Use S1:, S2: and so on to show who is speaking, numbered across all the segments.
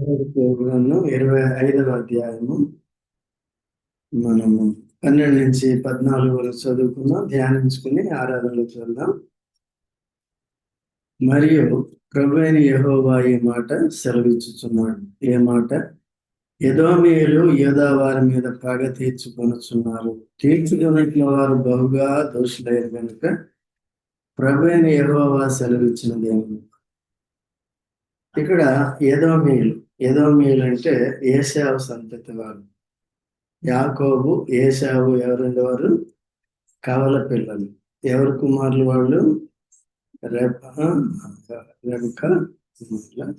S1: ఇరవై ఐదవ అధ్యాయము. మనము పన్నెండు నుంచి పద్నాలుగు వరకు చదువుకుందాం ధ్యానించుకుని ఆరాధనలు చూద్దాం. మరియు ప్రభు అయిన యహోవా ఈ మాట సెలవిచ్చుచున్నాడు. ఏ మాట? యదోమీయులు యోధా వారి మీద పగ తీర్చుకొనుచున్నారు. తీర్చుకున్నట్లు వారు బహుగా దోషులయ్యారు కనుక ప్రభు అయిన యహోవా సెలవిచ్చినది ఇక్కడ ఏదోమీయులు ఏదో అంటే ఏసావు సంతతి వారు. యాకోబు ఏసావు ఎవరండి వారు? కవల పిల్లలు. ఎవరు కుమారులు వాళ్ళు? రెబ రెబక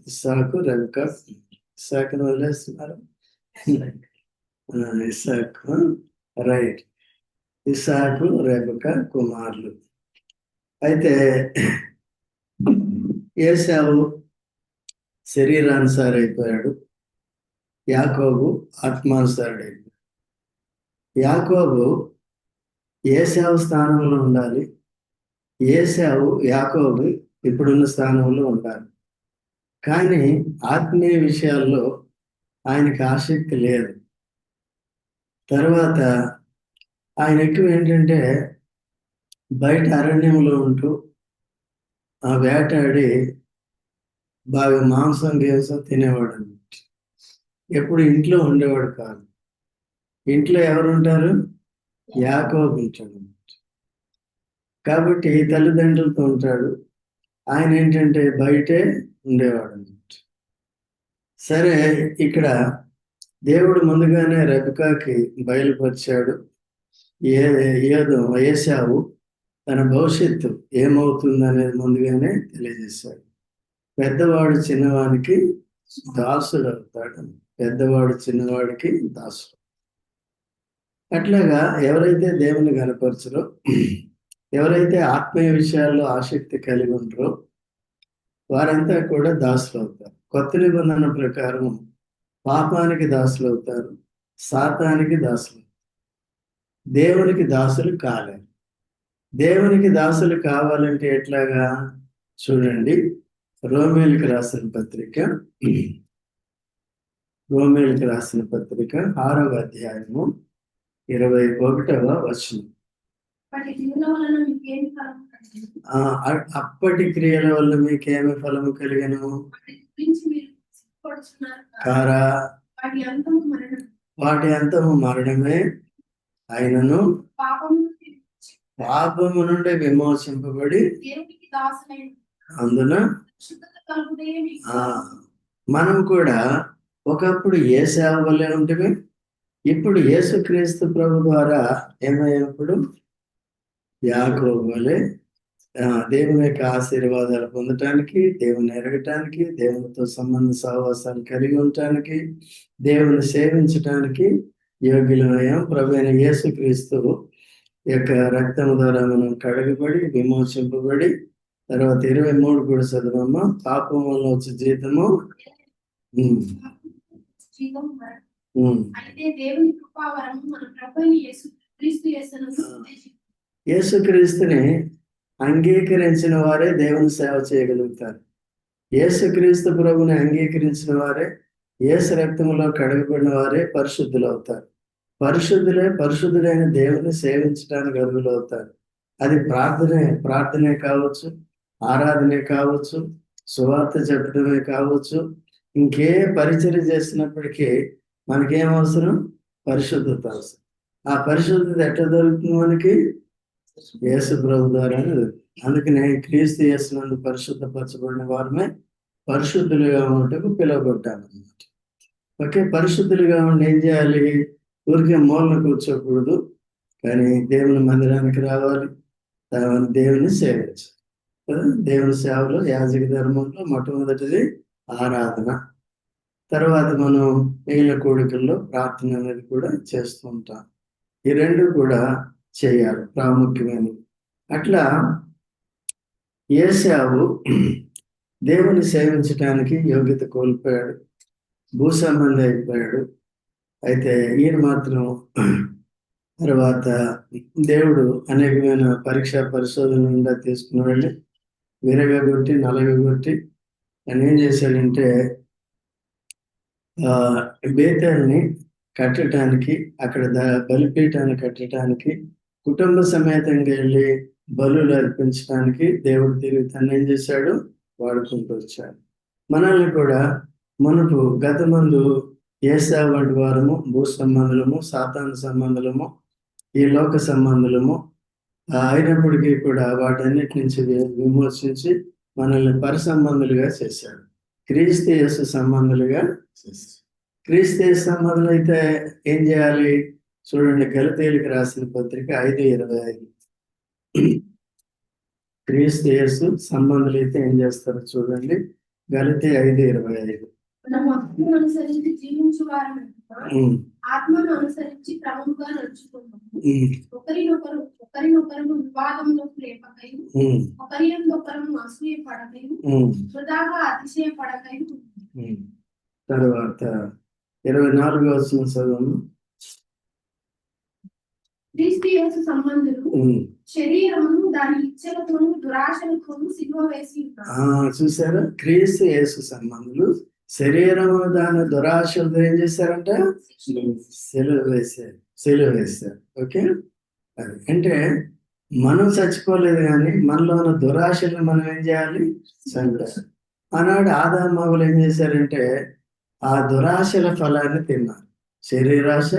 S1: ఇస్సాకు రెబక ఇస్సాకును వదిలేస్తున్నారు. ఆ, ఇస్సాకు రైట్. ఇస్సాకు రెబక కుమారులు. అయితే ఏసావు శరీరానుసారైపోయాడు. యాకోబు ఆత్మానుసారుడైపోయాడు. యాకోబు ఏసావు స్థానంలో ఉండాలి. ఏసావు యాకోబు ఇప్పుడున్న స్థానంలో ఉండాలి. కానీ ఆత్మీయ విషయాల్లో ఆయనకి ఆసక్తి లేదు. తర్వాత ఆయన ఎక్కువ ఏంటంటే బయట అరణ్యంలో ఉంటూ ఆ వేటాడి బాగా మాంసం గీసం తినేవాడు అన్నమాట ఎప్పుడు ఇంట్లో ఉండేవాడు కాదు. ఇంట్లో ఎవరు ఉంటారు యాకోబు ఉంటాడు. అన్నమాట. కాబట్టి తల్లిదండ్రులతో ఉంటాడు. ఆయన ఏంటంటే బయటే ఉండేవాడు అనమాట సరే ఇక్కడ దేవుడు ముందుగానే రెబకాకి బయలుపరిచాడు. ఏ ఏదో ఏసావు తన భవిష్యత్తు ఏమవుతుంది అనేది ముందుగానే తెలియజేశాడు. పెద్దవాడు చిన్నవాడికి దాసుడు అవుతాడు. పెద్దవాడు చిన్నవాడికి దాసుడు. అట్లాగా ఎవరైతే దేవుని కనపరచరో ఎవరైతే ఆత్మీయ విషయాల్లో ఆసక్తి కలిగి ఉంటారో వారంతా కూడా దాసులు అవుతారు కొత్త నిబంధన ప్రకారం పాపానికి దాసులు అవుతారు సాతానికి దాసులు. దేవునికి దాసులు కాలేరు. దేవునికి దాసులు కావాలంటే ఎట్లాగా? చూడండి రోమేలకు రాసిన పత్రిక రోమేలకు రాసిన పత్రిక ఆరవ అధ్యాయము ఇరవై ఒకటవ వచనం. అప్పటి క్రియల వల్ల మీకేమి ఫలము కలిగను. కారా?
S2: వాటి అంతము
S1: మరణమే. అయినను
S2: పాపము
S1: పాపము నుండి విమోచింపబడి
S2: దేవునికి దాసులైన
S1: అందున ఆ మనం కూడా ఒకప్పుడు ఏ సేవ వల్లే ఉంటుంది? ఇప్పుడు యేసుక్రీస్తు ప్రభు ద్వారా ఏమయ్యప్పుడు? యాకోబు వలె ఆ, దేవుని యొక్క ఆశీర్వాదాలు పొందటానికి దేవుని ఎరగటానికి దేవునితో సంబంధ సహవాసాన్ని కలిగి ఉండటానికి దేవుని సేవించటానికి యోగ్యులమయం ప్రభువైన యేసు యేసుక్రీస్తు యొక్క రక్తం ద్వారా మనం కడగబడి విమోచింపబడి తర్వాత ఇరవై మూడు కూడా చదవమ్మా. పాపం వల్ల వచ్చే జీతము. యేసుక్రీస్తుని అంగీకరించిన వారే దేవుని సేవ చేయగలుగుతారు. యేసుక్రీస్తు ప్రభుని అంగీకరించిన వారే యేసు రక్తంలో కడగబడిన వారే పరిశుద్ధులు అవుతారు పరిశుద్ధులే పరిశుద్ధులైన దేవుని సేవించడానికి అర్హులు అవుతారు అది ప్రార్థనే ప్రార్థనే కావచ్చు. ఆరాధనే కావచ్చు సువార్త చెప్పడమే కావచ్చు ఇంకే పరిచయం చేసినప్పటికీ మనకేం అవసరం? పరిశుద్ధత అవసరం. ఆ పరిశుద్ధత ఎట్లా దొరుకుతుంది మనకి? యేసు ప్రభు ద్వారా అందుకనే క్రీస్తు యేసునందు పరిశుద్ధపరచబడిన వారమే పరిశుద్ధులుగా ఉండటకు పిలువబడ్డాను అన్నమాట ఓకే పరిశుద్ధులుగా ఉండి ఏం చేయాలి? ఊరికే మూలన కూర్చోకూడదు. కానీ దేవుని మందిరానికి రావాలి. దేవుని సేవించాలి. కదా? దేవుని సేవలో యాజక ధర్మంలో మొట్టమొదటిది ఆరాధన. తర్వాత మనం మిగిలిన కోడికల్లో ప్రార్థన అనేది కూడా చేస్తూ ఉంటాం. ఈ రెండు కూడా చేయాలి ప్రాముఖ్యమైనవి. అట్లా ఏసావు దేవుని సేవించడానికి యోగ్యత కోల్పోయాడు. భూ సంబంధి అయిపోయాడు. అయితే ఈయన మాత్రం తర్వాత దేవుడు అనేకమైన పరీక్ష పరిశోధన నిండా తీసుకుని వెళ్ళి విరగొట్టి నలగొట్టి ఆయన ఏం చేశాడంటే ఆ బేతల్ని కట్టడానికి అక్కడ బలిపీఠాన్ని కట్టడానికి కుటుంబ సమేతంగా వెళ్ళి బలులు అర్పించడానికి దేవుడు తిరిగి తను ఏం చేశాడు? వాడుకుంటూ వచ్చాడు. మనల్ని కూడా మనకు గత మందు ఏసా వంటి వారము భూ సంబంధులము సాతాను సంబంధులము ఈ లోక సంబంధులము అయినప్పటికీ కూడా వాటన్నిటి నుంచి విమోచించి మనల్ని పరసంబంధులుగా చేశాడు. క్రీస్తు యేసు సంబంధులుగా చేశాడు. క్రీస్తు సంబంధులు అయితే ఏం చేయాలి? చూడండి గలతేలికి రాసిన పత్రిక ఐదు ఇరవై ఐదు. క్రీస్తు యేసు సంబంధులు అయితే ఏం చేస్తారో చూడండి. గలతి ఐదు ఇరవై ఐదు.
S2: ఆత్మను అనుసరించి క్రమముగా నడుచుకుంటాము
S1: ఉమ్,
S2: ఒకరినొకరు ఒకరినొకరు వివాదంలోకి లేపకయు
S1: ఉమ్,
S2: ఒకరి ఒకరు అసూయ పడకయు వృధాగా అతిశయ పడకయు.
S1: తర్వాత ఇరవై నాలుగో వచ్చిన చదువు
S2: క్రీస్తు యేసు సంబంధులు
S1: ఉమ్.
S2: శరీరమును దాని ఇచ్చలతోను దురాశలతోను సిలువ వేసి ఉన్నారు.
S1: ఆ చూసారా క్రీస్తు యేసు సంబంధులు శరీరము దాని దురాశలతో ఏం చేశారంట? సెలవు వేశారు. సెలవు వేశారు. ఓకే? అంటే మనం చచ్చిపోలేదు కానీ మనలో ఉన్న దురాశలు మనం ఏం చేయాలి? చంపాలి ఆనాడు ఆదామగులు ఏం చేశారంటే ఆ దురాశల ఫలాన్ని తిన్నారు. శరీరాశ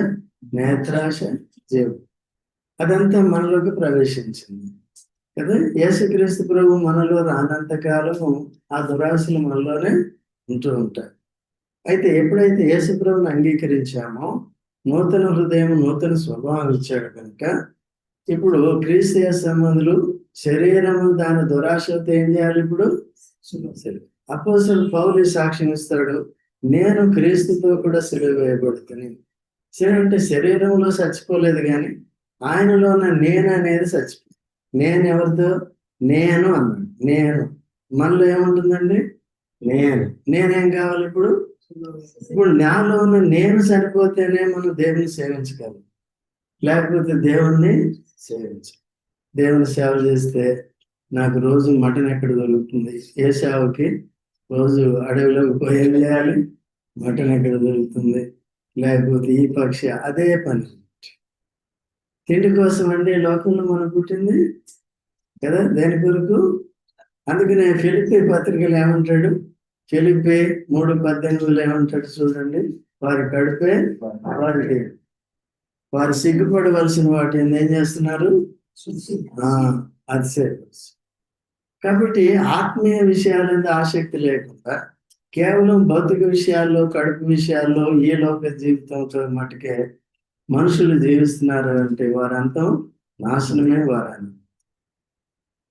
S1: నేత్రాశ జీవం. అదంతా మనలోకి ప్రవేశించింది. కదా? యేసుక్రీస్తు ప్రభు మనలో రానంత కాలము ఆ దురాశలు మనలోనే ఉంటూ ఉంటాయి. అయితే ఎప్పుడైతే యేసు ప్రభుని అంగీకరించామో నూతన హృదయం నూతన స్వభావం ఇచ్చాడు కనుక ఇప్పుడు క్రీస్తు సంబంధులు శరీరము దాని దురాశతో ఏం చేయాలి ఇప్పుడు? అపోసలు పౌలు సాక్ష్యం ఇస్తాడు నేను క్రీస్తుతో కూడా సిలువ వేయబడుతుంది సరే అంటే శరీరంలో చచ్చిపోలేదు కానీ ఆయనలో ఉన్న నేను అనేది చచ్చిపో నేను ఎవరితో? నేను అన్నాడు. నేను. మనలో ఏముంటుందండి? నేను. నేనేం కావాలి ఇప్పుడు? ఇప్పుడు నాలో ఉన్న నేను చనిపోతేనే మనం దేవుని సేవించగలం. లేకపోతే దేవుణ్ణి సేవించు. దేవుని సేవ చేస్తే నాకు రోజు మటన్ ఎక్కడ దొరుకుతుంది? ఏ సేవకి రోజు అడవిలోకి పోయి ఏం చేయాలి? మటన్ ఎక్కడ దొరుకుతుంది? లేకపోతే ఈ పక్షి అదే పని. తిండి కోసం అండి లోకంలో మనం పుట్టింది కదా దేని కొరకు? అందుకనే ఫిలిపే పత్రికలు ఏమంటాడు? ఫిలిపే మూడు పద్దెనిమిదిలో ఏమంటాడు చూడండి. వారి కడిపే వారికి వారు సిగ్గుపడవలసిన వాటిని ఏం చేస్తున్నారు? సేపర్స్ కాబట్టి ఆత్మీయ విషయాల మీద ఆసక్తి లేకుండా కేవలం భౌతిక విషయాల్లో కడుపు విషయాల్లో ఈ లోక జీవితంతో మటుకే మనుషులు జీవిస్తున్నారు అంటే వారంతం నాశనమే వారంతం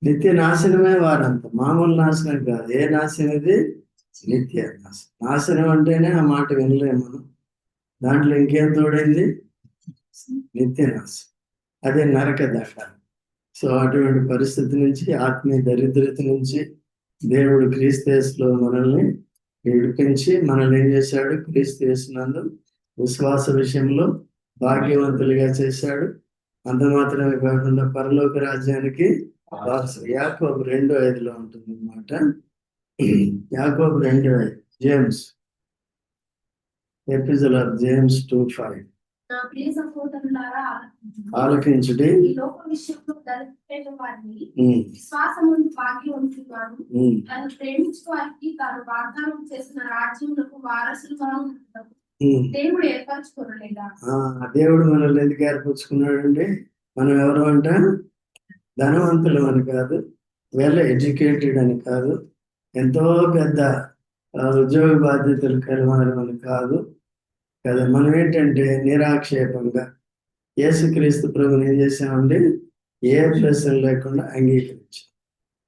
S1: నిత్య నాశనమే వారంతం. మామూలు నాశనం కాదు. ఏ నాశనం ఇది? నిత్య నాశనం. నాశనం అంటేనే ఆ మాట వినలేము మనం. దాంట్లో ఇంకేం తోడైంది? నిత్య అదే నరక దశ సో అటువంటి పరిస్థితి నుంచి ఆత్మీయ దరిద్రత నుంచి దేవుడు క్రీస్తులో మనల్ని విడిపించి మనల్ని ఏం చేశాడు? క్రీస్తు యేసునందు విశ్వాస విషయంలో భాగ్యవంతులుగా చేశాడు. అంత మాత్రమే కాకుండా పరలోక రాజ్యానికి యాకోబు రెండు ఐదులో ఉంటుంది అన్నమాట యాకోబు రెండు ఐదు. James. Epistle of James two five.
S2: ఆలకించుడి.
S1: ఆలకించుడి.
S2: ఈ లోక విషయంలో దళిత వారిని
S1: ఉమ్,
S2: విశ్వాసమును భాగ్యవంతులను
S1: ఉమ్,
S2: తను ప్రేమించు వారికి తాను వాగ్దానం చేసిన రాజ్యములకు వారసులుగా. దేవుడు ఏర్పరచుకోలేదా
S1: దేవుడు మనల్ని ఎందుకు ఏర్పరచుకున్నాడండి? మనం ఎవరు అంట? ధనవంతులు అని కాదు వెల్ ఎడ్యుకేటెడ్ అని కాదు ఎంతో పెద్ద ఉద్యోగ బాధ్యతలు కలిగిన అని కాదు కదా మనం ఏంటంటే నిరాక్షేపంగా యేసుక్రీస్తు ప్రభుని ఏం చేసామండి ఏ ప్రశ్న లేకుండా అంగీకరించాం.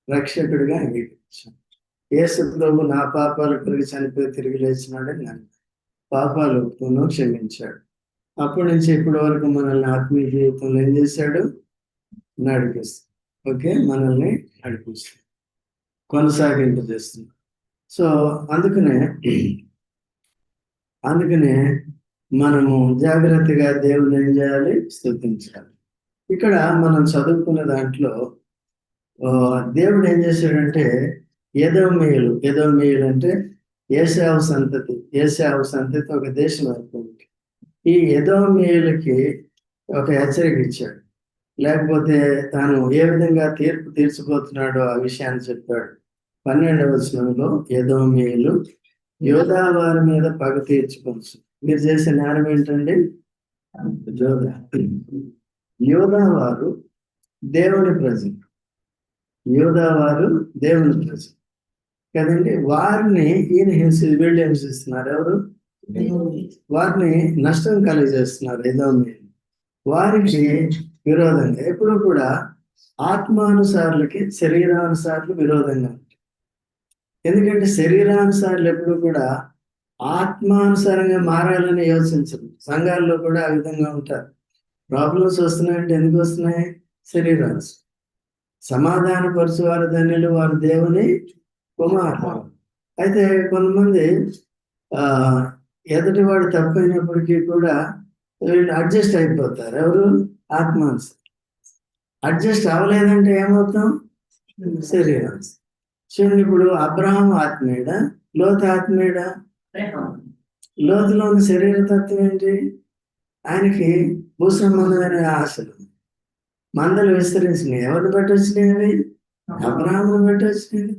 S1: రక్షకుడిగా అంగీకరించాం. యేసు ప్రభు నా పాపాలు పెరిగి చనిపోయి తిరిగి లేచినాడని నన్ను పాపాలు ఒప్పుకును క్షమించాడు. అప్పటి నుంచి ఇప్పటి వరకు మనల్ని ఆత్మీయ జీవితంలో ఏం చేశాడు? నడిపిస్తాడు ఓకే మనల్ని నడిపిస్తాడు కొనసాగింపు చేస్తున్నాం సో అందుకనే అందుకనే మనము జాగ్రత్తగా దేవుని ఏం చేయాలి? స్థుతించాలి. ఇక్కడ మనం చదువుకున్న దాంట్లో ఆ, దేవుడు ఏం చేశాడంటే ఏదో మేలు ఏదో మేలు అంటే ఏసావు సంతతి ఏసావు సంతతి ఒక దేశం అయిపోయింది ఈ ఎదోమీయులకి ఒక హెచ్చరిక ఇచ్చాడు. లేకపోతే తాను ఏ విధంగా తీర్పు తీర్చిపోతున్నాడో ఆ విషయాన్ని చెప్పాడు. పన్నెండవ వచనంలో మేలు యోధా వారి మీద పగ తీర్చుకోవచ్చు. మీరు చేసే నేరం ఏంటండి? యోధా. యోధా వారు దేవుని ప్రజలు. యోధా వారు దేవుని ప్రజలు. కదండి? వారిని ఈయన హింసి వీళ్ళు హింసిస్తున్నారు ఎవరు? వారిని నష్టం కలిగజేస్తున్నారు ఏదో మీరు వారికి విరోధంగా ఎప్పుడు కూడా ఆత్మానుసారులకి శరీరానుసారులు విరోధంగా ఎందుకంటే శరీరానుసారులు ఎప్పుడు కూడా ఆత్మానుసారంగా మారాలని యోచించరు. సంఘాల్లో కూడా ఆ విధంగా ఉంటారు. ప్రాబ్లమ్స్ వస్తున్నాయంటే ఎందుకు వస్తున్నాయి? శరీరానుసారం. సమాధాన పరుచువారు ధన్యులు వారు దేవుని కుమారులు. అయితే కొంతమంది ఆ ఎదుటి వాడు తప్పైనప్పటికీ కూడా వీళ్ళు అడ్జస్ట్ అయిపోతారు. ఎవరు? ఆత్మాంశ అడ్జస్ట్ అవ్వలేదంటే ఏమవుతాం? శరీరం చూడండి ఇప్పుడు అబ్రహం ఆత్మీయుడ లోతు ఆత్మీయుడ లోతులో ఉన్న శరీరతత్వం ఏంటి? ఆయనకి భూసంబంధమైన ఆశలు. మందలు విస్తరించినాయి ఎవరిని బట్టి వచ్చినాయి అవి అబ్రహామును బట్టి వచ్చినాయి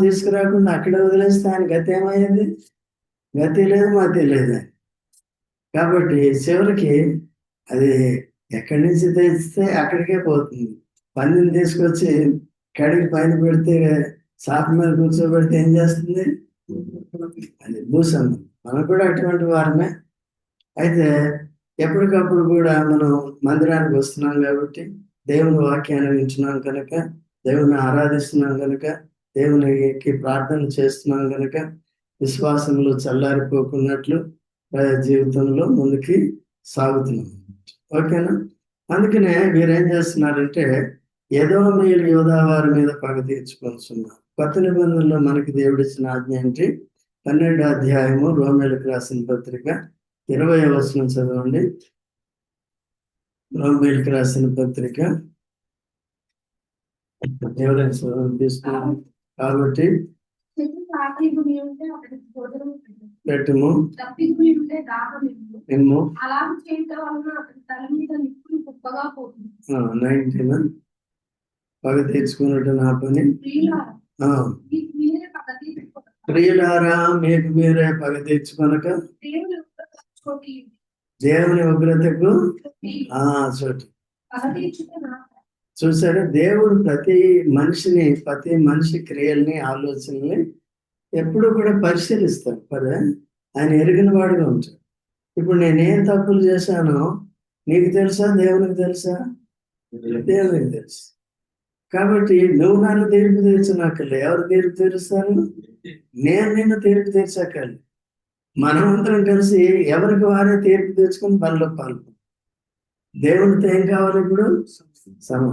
S1: తీసుకురాకుండా అక్కడ వదిలేస్తే ఆయన గతి ఏమయ్యేది? గతి లేదు మతి లేదు. కాబట్టి చివరికి అది ఎక్కడి నుంచి తెస్తే అక్కడికే పోతుంది. పందిని తీసుకొచ్చి కడిగి పైన పెడితే సాప మీద కూర్చోబెడితే ఏం చేస్తుంది? అది భూసంగం మనం కూడా అటువంటి వారమే. అయితే ఎప్పటికప్పుడు కూడా మనం మందిరానికి వస్తున్నాం కాబట్టి దేవుని వాక్యాన్ని వింటున్నాం కనుక దేవుని ఆరాధిస్తున్నాం కనుక దేవునికి ప్రార్థన చేస్తున్నాం కనుక విశ్వాసంలో చల్లారిపోకున్నట్లు జీవితంలో ముందుకి సాగుతున్నాం. ఓకేనా? అందుకనే మీరేం చేస్తున్నారంటే ఏదో మీరు యోధా వారి మీద పగ తీర్చుకొస్తున్నారు కొత్త నిబంధనలో మనకి దేవుడిచ్చిన ఆజ్ఞ ఏంటి? పన్నెండు అధ్యాయము రోమేలకు రాసిన పత్రిక ఇరవై వచనం చదవండి. రోమేలకు రాసిన పత్రిక ఎవరైనా చదవండి తీసుకున్నాం కాబట్టి. పెట్టుము. నైన్టీన్ పగ తీర్చుకున్నట్టు నా పని.
S2: ప్రియులారా,
S1: ఆ,
S2: మీకు మీరే పగ తీర్చుకోవడం
S1: ప్రియులారా మీకు మీరే పగ తీర్చుకొనక
S2: దేవుని
S1: ఉగ్రతకు ఆ చోటు. చూసారా? దేవుడు ప్రతి మనిషిని ప్రతి మనిషి క్రియల్ని ఆలోచనల్ని ఎప్పుడు కూడా పరిశీలిస్తాడు. కదా ఆయన ఎరిగిన వాడిగా ఉంటాడు. ఇప్పుడు నేనేం తప్పులు చేశానో నీకు తెలుసా? దేవునికి తెలుసా? దేవునికి తెలుసు. కాబట్టి నువ్వు నన్ను తీర్పు తీర్చనక్కర్లే. ఎవరు తీర్పు తీరుస్తారు? నేను నిన్ను తీర్పు తీర్చక్కర్లే. మనమందరం కలిసి ఎవరికి వారే తీర్పు తీర్చుకుని పనిలో పాల్గొంటాం దేవునితో ఏం కావాలి ఇప్పుడు? సమ.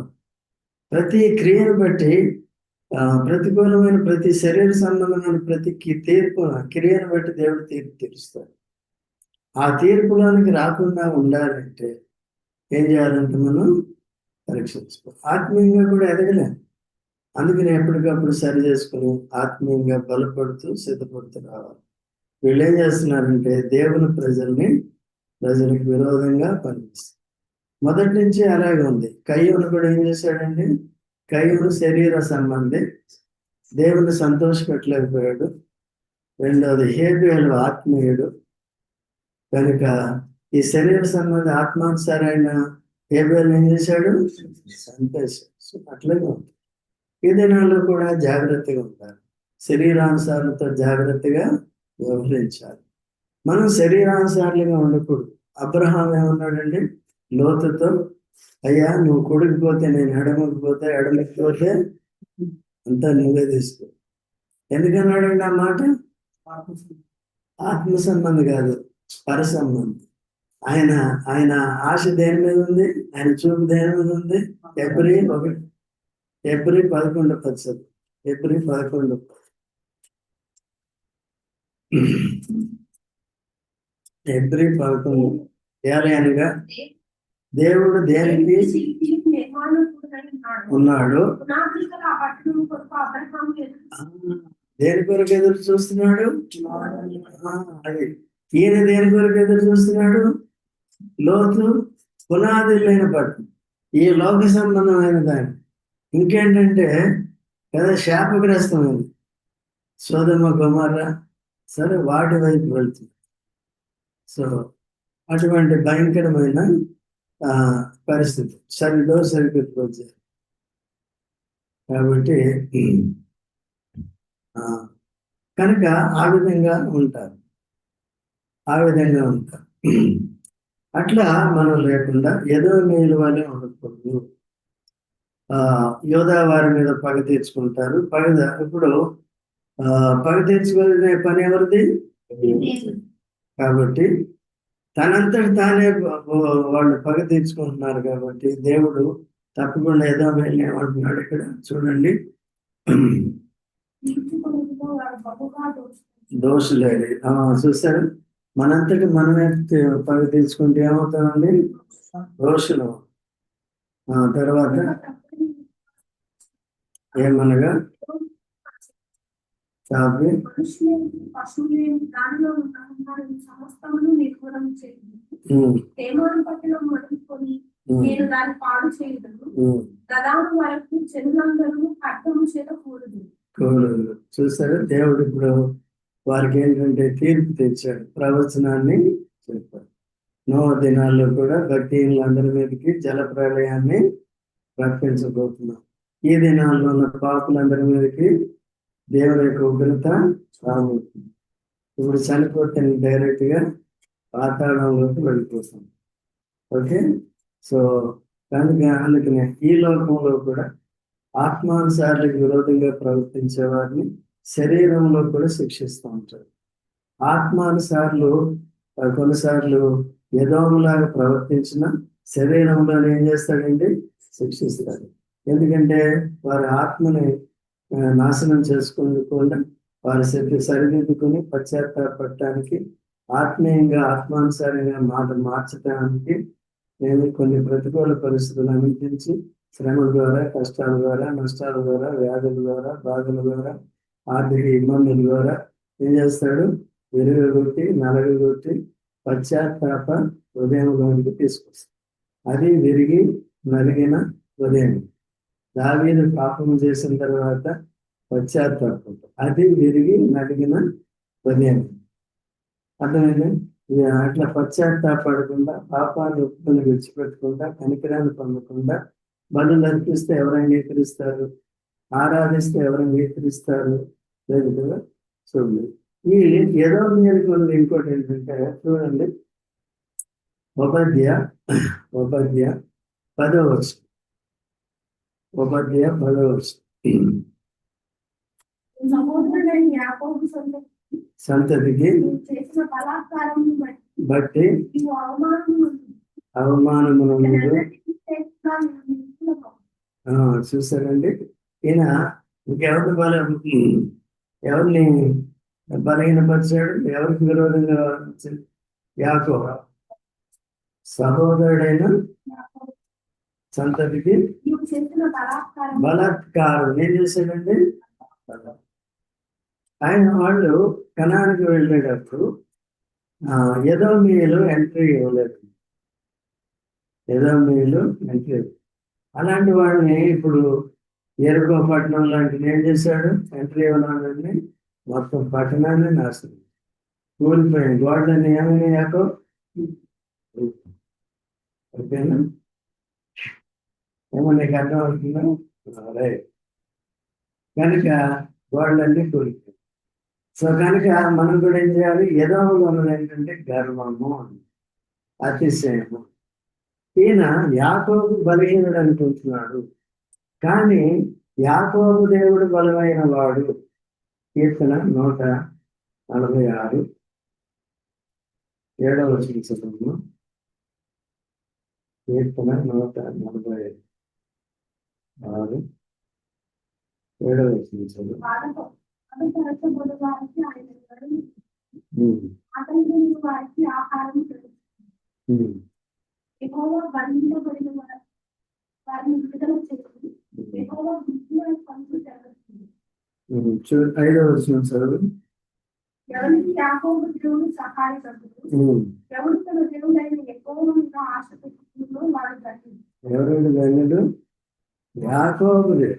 S1: ప్రతి క్రియను బట్టి ప్రతికూలమైన ప్రతి శరీర సంబంధమైన ప్రతి తీర్పు క్రియను బట్టి దేవుడు తీర్పు తీరుస్తాడు. ఆ తీర్పులోనికి రాకుండా ఉండాలంటే ఏం చేయాలంటే మనం పరీక్షించుకో ఆత్మీయంగా కూడా ఎదగలే. అందుకని ఎప్పటికప్పుడు సరి చేసుకుని ఆత్మీయంగా బలపడుతూ సిద్ధపడుతూ రావాలి. వీళ్ళు ఏం చేస్తున్నారంటే దేవుని ప్రజల్ని ప్రజలకు విరోధంగా పనిచేస్తారు మొదటి నుంచి అలాగే ఉంది. కయ్యూరు కూడా ఏం చేశాడండి? కయ్యూరు శరీర సంబంధి. దేవుని సంతోషపెట్టలేకపోయాడు. రెండవది హేబియలు ఆత్మీయుడు. కనుక ఈ శరీర సంబంధి ఆత్మానుసారైన హేబేలు ఏం చేశాడు? సంతోషం అట్లాగే ఉంది. ఈ దినాల్లో కూడా జాగ్రత్తగా ఉంటారు శరీరానుసారంతో జాగ్రత్తగా వ్యవహరించాలి. మనం శరీరానుసారంగా ఉండకూడదు. అబ్రహాం ఏమన్నాడండి? లోతుతో అయ్యా నువ్వు కొడుకు పోతే నేను ఎడమకి పోతే అంతా నువ్వే తీసుకో. ఎందుకన్నాడండి ఆ మాట? ఆత్మ సంబంధం కాదు పర సంబంధం ఆయన ఆయన ఆశ దేని మీద ఉంది? ఆయన చూపు దేని మీద ఉంది? ఎబ్రి ఒకటి ఎబ్రి పదకొండు పచ్చదు ఎబ్రి పదకొండు. ఎబ్రి పదకొండు. ఏలే అనగా దేవుడు దేనికి
S2: ఉన్నాడు?
S1: దేని కొరకు ఎదురు చూస్తున్నాడు? అది. ఈయన దేని కొరకు ఎదురు చూస్తున్నాడు? లోతు పునాది లేని పట్టు. ఈ లోక సంబంధమైన దాన్ని. ఇంకేంటంటే కదా శాపగ్రస్తమైంది సోదమ కుమార సరే వాటి వైపు వెళ్తుంది సో అటువంటి భయంకరమైన ఆ, పరిస్థితి. సరిదో సరిపెట్టుకొచ్చారు కాబట్టి ఆ, కనుక ఆ విధంగా ఉంటారు. ఆ విధంగా ఉంటారు. అట్లా మనం లేకుండా ఏదో మేలు వల్లే ఉండకూడదు. ఆ యోధా వారి మీద పగ తీర్చుకుంటారు. పగ ఇప్పుడు ఆ పగ తీర్చుకునే పని ఎవరిది? కాబట్టి తనంతటి తానే వాళ్ళు పగ తీర్చుకుంటున్నారు కాబట్టి దేవుడు తప్పకుండా ఏదో మేలు ఏమంటున్నాడు ఇక్కడ చూడండి. ఆ, చూసారు? మనంతటి మనమే తీ- పగ తీర్చుకుంటే ఏమవుతామండి? దోషులు ఆ తర్వాత ఏమనగా? కాబట్టి
S2: నేను దాన్ని పాడు ప్రధాన వరకు చెరువులందరూ అర్థము చేయకూడదు
S1: కోడలు చూసారు? దేవుడు ఇప్పుడు వారికి ఏంటంటే తీర్పు తెచ్చాడు ప్రవచనాన్ని చెప్పాడు. నో దినాల్లో కూడా భక్తిహీనులందరి మీదకి జల ప్రళయాన్ని రప్పించబోతున్నాం. ఈ దినాల్లో ఉన్న పాపులందరి మీదకి దేవుని యొక్క ఉగ్రత రాబోతుంది. ఇప్పుడు చనిపోతే డైరెక్ట్గా పాతాళంలోకి వెళ్ళిపోతాం ఓకే? సో కనుక అందుకనే ఈ లోకంలో కూడా ఆత్మానుసారులకు విరోధంగా ప్రవర్తించే వారిని శరీరంలో కూడా శిక్షిస్తూ ఉంటారు. ఆత్మానుసార్లు కొన్నిసార్లు యదోములాగా ప్రవర్తించిన శరీరంలో ఏం చేస్తాడండి? శిక్షిస్తాడు. ఎందుకంటే వారి ఆత్మని నాశనం చేసుకుందుకుండా వారి శక్తి సరిదిద్దుకుని పశ్చాత్తాపడటానికి ఆత్మీయంగా ఆత్మానుసారంగా మాట మార్చడానికి నేను కొన్ని ప్రతికూల పరిస్థితులు అందించి శ్రమ ద్వారా కష్టాల ద్వారా నష్టాల ద్వారా వ్యాధుల ద్వారా బాధల ద్వారా ఆర్థిక ఇబ్బందుల ద్వారా ఏం చేస్తాడు? విరగొట్టి నలగొట్టి పశ్చాత్తాప హృదయంలోనికి తీసుకొస్తాడు. అది విరిగి నలిగిన హృదయం. దావీదు పాపం చేసిన తర్వాత పశ్చాత్తాపం. అది విరిగి నలిగిన హృదయం. అర్థమైంది? అట్లా పశ్చాత్తాపడకుండా పాపాన్ని ఒప్పుకొని విడిచిపెట్టకుండా కనికరాన్ని పొందకుండా బలు అర్పిస్తే ఎవరు అంగీకరిస్తారు? ఆరాధిస్తే ఎవరు అంగీకరిస్తారు? లేదు కదా? చూడండి ఈ ఏదో మేలుకొని ఇంకోటి ఏంటంటే చూడండి. ఉపద్య ఉపద్య పదో వర్షం ఉపద్య పదో వర్షం సంతతికి
S2: బట్టి
S1: బట్టి
S2: నీవు అవమానము
S1: అవమానమును
S2: ఎన్నటికీ చేస్తున్నా నేను నిలుపుతున్నాను.
S1: ఆ, చూసారండి? ఈయన ఇంకెవరిని బల ఎవరిని బలహీనపరిచాడు ఎవరికి విరోధంగా యాకో సహోదరుడైన సంతతికి
S2: నీవు బలాత్కారం.
S1: ఏం చేశాడండి? ఆయన వాళ్ళు కణానికి వెళ్ళేటప్పుడు ఏదో మీలు ఎంట్రీ ఇవ్వలేదు. ఏదో మీలు ఎంట్రీ అలాంటి వాళ్ళని ఇప్పుడు ఎరుకో పట్టణం లాంటిది ఏం చేశాడు? ఎంట్రీ ఉన్నాడని మొత్తం పట్టణాన్ని నాశనం. కూలిపోయింది గోడలన్నీ ఏమైనా యాకో ఓకేనా? ఏమో నీకు అర్థం అవుతుందా రైట్ కనుక గోడలన్నీ కూలిపోయింది సో కనుక మనం కూడా ఏం చేయాలి? ఏదో ఉన్నది ఏంటంటే గర్వము అతిశయము. ఈయన యాకోబు బలహీనుడు అనుకుంటున్నాడు కానీ యాకోబు దేవుడు బలమైన వాడు. కీర్తన నూట నలభై ఆరు. ఏడవ వచనము కీర్తన నూట నలభై ఆరు. ఏడవ
S2: బాధపరచబడు వారికి వారిని విడుదల యెహోవా బుద్ధిని పంపు తెరుస్తుంది.
S1: చూ ఐదో వచ్చిన చదువు
S2: ఎవరికి యాకోబు దేవుడు సహాయపడుతుంది
S1: ఉమ్.
S2: ఎవరు తన దేవుడైన ఎక్కువగా ఆశ పెట్టుకుందో వాడు ధన్యుడు.
S1: ఎవరు ధన్యుడు యాకోబుదే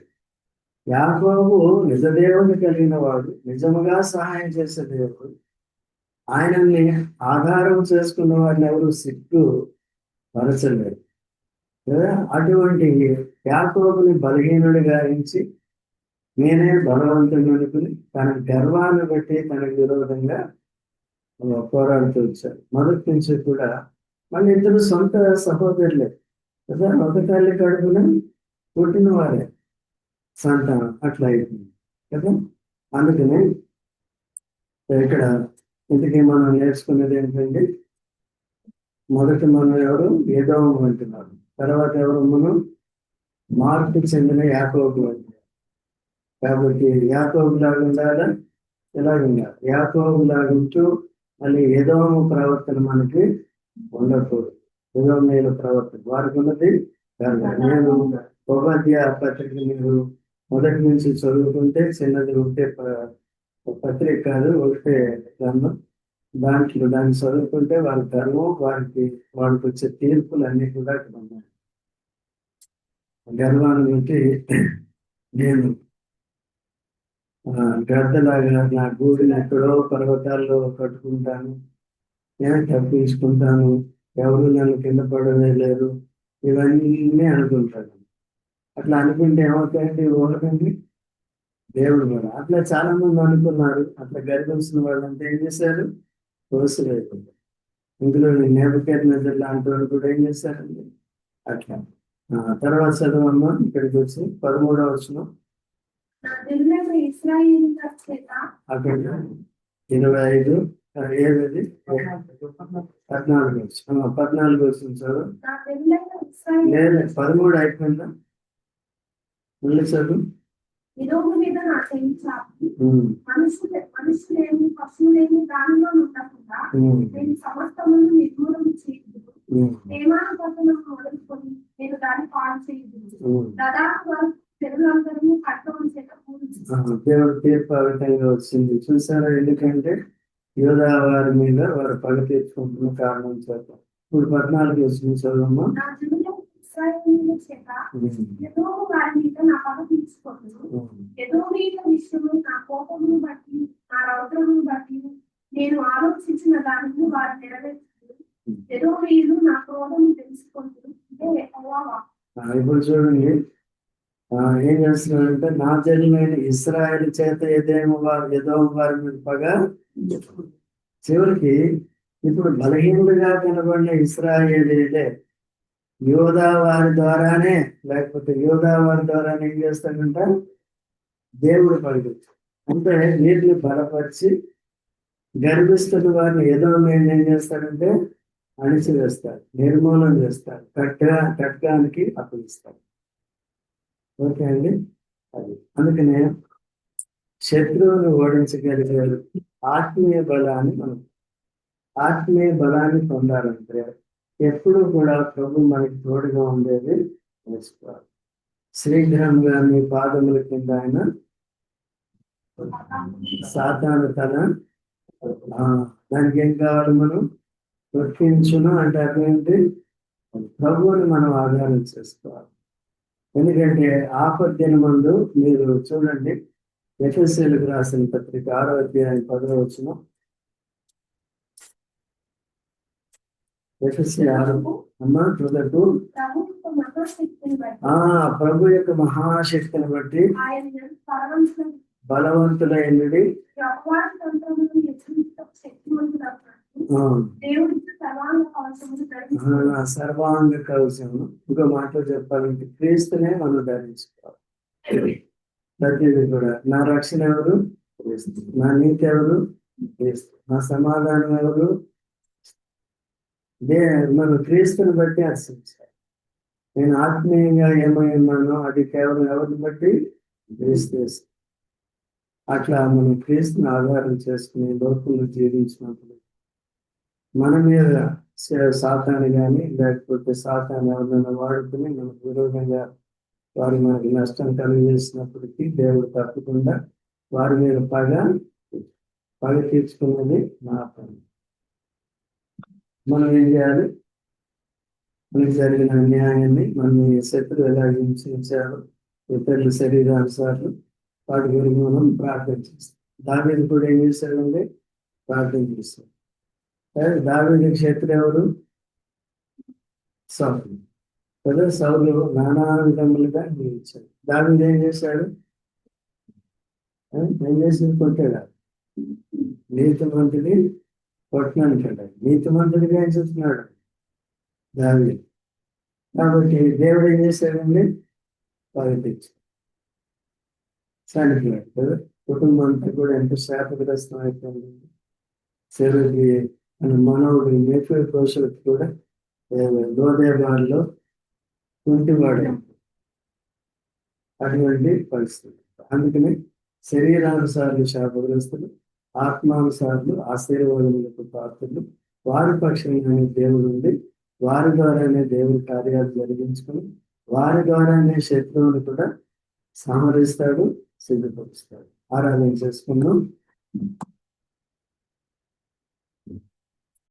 S1: యాకోబు నిజ దేవుని కలిగిన వాడు నిజముగా సహాయం చేసే దేవుడు ఆయనని ఆధారం చేసుకున్న వారిని ఎవరు సిగ్గు పరచలేరు కదా అటువంటి యాకోబుని బలహీనుడిగా ఇచ్చి నేనే బలవంతుని అనుకుని తన గర్వాన్ని బట్టి తనకు విరోధంగా పోరాడుతూ వచ్చారు మొదటి నుంచి కూడా మళ్ళీ ఇద్దరు సొంత సహోదరులే. కదా ఒక తల్లి కడుపున పుట్టిన వారే. సంతానం అట్లా అయిపోయింది. కదా అందుకని ఇక్కడ ఇంతకీ మనం నేర్చుకునేది ఏంటంటే మొదటి మనం ఎవరు ఏదో అంటున్నారు తర్వాత ఎవరు మనం? మార్పుకు చెందిన యాకోబు కాబట్టి యాకోబు లాగా ఉండాలా? ఉండాలి. యాకోబు లాగుంటూ మళ్ళీ ఏదో ప్రవర్తన మనకి ఉండకూడదు. ఏదో మీద ప్రవర్తన. వారికి ఉన్నది నేను ఉపాధ్యాయ పత్రిక మీరు మొదటి నుంచి చదువుకుంటే చిన్నది ఉంటే ప- పత్రిక కాదు ఒకటే గ్రంథం. దాంట్లో దాన్ని చదువుకుంటే వాళ్ళ ధర్మం వారికి వాళ్ళకి వచ్చే తీర్పులు అన్నీ కూడా ఉన్నాయి. గర్వాన్ని బట్టి నేను గద్దలాగా నా గూడిని ఎక్కడో పర్వతాల్లో కట్టుకుంటాను. నేను తప్పించుకుంటాను. ఎవరు నన్ను కింద పడనే లేరు ఇవన్నీ అనుకుంటాను. అట్లా అనుకుంటే ఏమవుతాయండి ఊహకండి దేవుడు కూడా. అట్లా చాలా మంది అనుకున్నారు. అట్లా గర్భించిన వాళ్ళంతా ఏం చేశారు? కోసులు అయిపోతారు ఇందులో నేపథ్యం నిద్ర లాంటి వాళ్ళు కూడా ఏం చేశారండి? అట్లా. తర్వాత చదవమ్మా ఇక్కడికి వచ్చి పదమూడవ వచ్చిన అక్కడ ఇరవై ఐదు ఆ, ఏదది పద్నాలుగు వచ్చి ఆ, పద్నాలుగు వచ్చింది చదువు. లేదు పదమూడు అయిపోయిందా? మళ్ళీ చదువు.
S2: మీద నా మనుషులే మనుషులేమి పశువులేమి దానిలో ఉండకుండా నేను సమస్తమును నిర్మూలన మొదలుకొని నేను దాన్ని చేయదు. దాదాపు చేత
S1: దేవుడు తీర్పు ఆ విధంగా వచ్చింది. చూసారా ఎందుకంటే యోధా వారి మీద వారు పగ తీర్చుకుంటున్న కారణం చేత. ఇప్పుడు పద్నాలుగు వచ్చింది చదవమ్మా
S2: ఏదో వారి మీద నా పగ ఏదో విషయము నా కోపమును బట్టి నా రౌద్రమును బట్టి నేను ఆలోచించిన దానిని వారు నెరవేర్చదు ఏదో వీళ్ళు నా
S1: ఇప్పుడు చూడండి. ఆ, ఏం చేస్తున్నాడంటే నా జన్మైన ఇస్రాయల్ చేత ఏదేమో వారు ఏదో వారి మీద పగ చివరికి ఇప్పుడు బలహీనులుగా కనబడిన ఇస్రాయేలీలే యోధా వారి ద్వారానే లేకపోతే యోధా వారి ద్వారానే ఏం చేస్తాడంట దేవుడు పలుకుతాడు అంటే వీరిని బలపరిచి గర్భిస్తున్న వారిని ఏదో నేను ఏం చేస్తాడంటే అణిచివేస్తారు నిర్మూలన చేస్తారు కట్ట కట్టడానికి అప్పగిస్తారు ఓకే అండి? అది. అందుకనే శత్రువుని ఓడించగలిగే ఆత్మీయ బలాన్ని మనం ఆత్మీయ బలాన్ని పొందాలంటే ఎప్పుడు కూడా ప్రభు మనకి తోడుగా ఉండేది తెలుసుకోవాలి శీఘ్రంగా మీ పాదముల కింద ఆయన సాతాను తన దానికి ఏం కావాలి మనం? దుఃఖించును అంటే అదేంటి? ప్రభువుని మనం ఆధారం చేసుకోవాలి. ఎందుకంటే ఆపద్దిన ముందు మీరు చూడండి. ఎఫ్ఎస్ఎల్కి రాసిన పత్రిక ఆరో అధ్యాయం పదో వచ్చిన ఆరు. తుదకు
S2: ప్రభు యొక్క మహాశక్తిని బట్టి
S1: ఆ ప్రభు యొక్క మహాశక్తిని బట్టి బలవంతులైనది
S2: సర్వాంగ కవచములు
S1: ఆ,
S2: ధరించుకోవాలి
S1: సర్వాంగ కవచం. ఇంకో మాటలో చెప్పాలంటే క్రీస్తునే మనం ధరించుకోవాలి. ప్రతిదీ కూడా. నా రక్షణ ఎవరు? నా నీతి ఎవరు? నా సమాధానం ఎవరు? దే మనం క్రీస్తుని బట్టి హర్షించాలి నేను ఆత్మీయంగా ఏమై ఉన్నానో అది కేవలం ఎవరిని బట్టి? క్రీస్తు. అట్లా మనం క్రీస్తుని ఆధారం చేసుకుని లోకంలో జీవించినప్పుడు మన మీద సాతాన్ని కానీ లేకపోతే సాతాన్ని ఎవరైనా వాడుకుని మనకు విరోధంగా వారు మనకి నష్టం కలిగజేసినప్పటికీ దేవుడు తప్పకుండా వారి మీద పగ పగ తీర్చుకున్నది నా పని. మనం ఏం చేయాలి? మనకి జరిగిన అన్యాయాన్ని మన శత్రువు ఎలా హింసించారు ఇతరుల శరీరానుసార్లు వాటి గురించి మనం ప్రార్థన చేస్తాం. మీద కూడా ఏం చేశాడండి? ప్రార్థన చేస్తాం దావిడి దావీదుకి ఎవరు? సౌలు. కదా సౌలు నానా విధములుగా నిలిచాడు. దావీదు ఏం చేశాడు? ఏం చేసింది? కొట్టాడు. నీతి మంత్రిని కొట్టడానికి వెళ్ళాడు నీతి నీతిమంతుడిగా ఏం చేస్తున్నాడు? దావీదు. కాబట్టి దేవుడు ఏం చేశాడండి? పగతించాడు చనిపోయాడు. కదా కుటుంబం అంతా కూడా ఎంత శాపగ్రస్తం అయిపోయింది చెరువుకి మన మానవుడు నేపథ్య కోశలకు కూడా లోదేవాడలో కుంటివాడు అటువంటి పరిస్థితి. అందుకని శరీరానుసారులు శాపగ్రస్తులు ఆత్మానుసారులు ఆశీర్వాదములకు పాత్రలు వారి పక్షంగానే దేవుడు ఉండి వారి ద్వారానే దేవుడి కార్యాలు జరిగించుకుని వారి ద్వారానే శత్రువులు కూడా సంహరిస్తాడు సిద్ధపరుస్తాడు. ఆరాధన చేసుకున్నాం